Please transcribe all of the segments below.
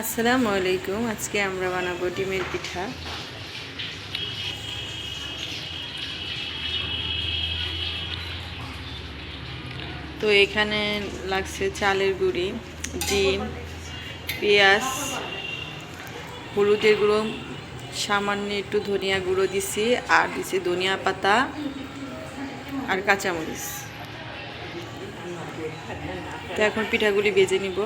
আসসালামু আলাইকুম, আজকে আমরা বানাবো ডিমের পিঠা। তো এখানে লাগছে চালের গুঁড়ি, ডিম, পেঁয়াজ, হলুদের গুঁড়ো, সামান্য একটু ধনিয়া গুঁড়ো দিছি, আর দিছি ধনিয়া পাতা আর কাঁচামরিচ। তো এখন পিঠাগুলি বেজে নিব।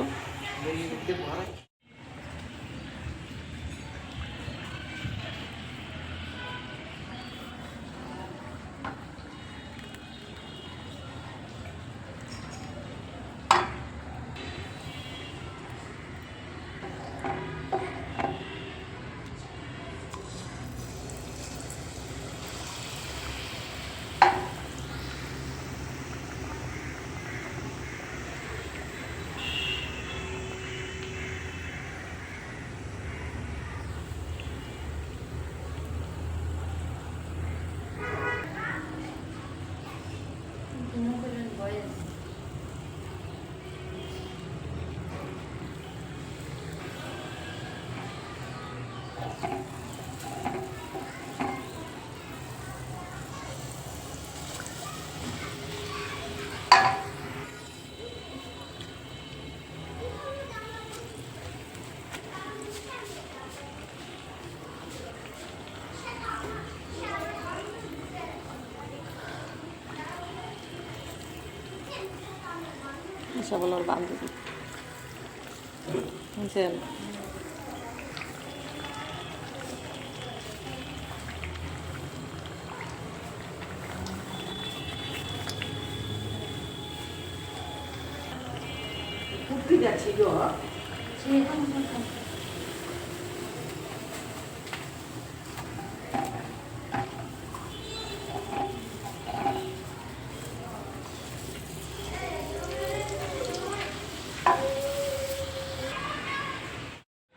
বলার বান্ধবী।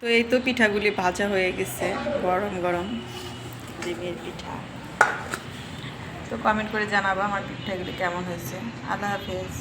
তো এই তো পিঠাগুলি ভাজা হয়ে গেছে গরম গরম। ডিমের পিঠা। তো কমেন্ট করে জানাব আমার পিঠাগুলি কেমন হয়েছে। আল্লাহ হাফেজ।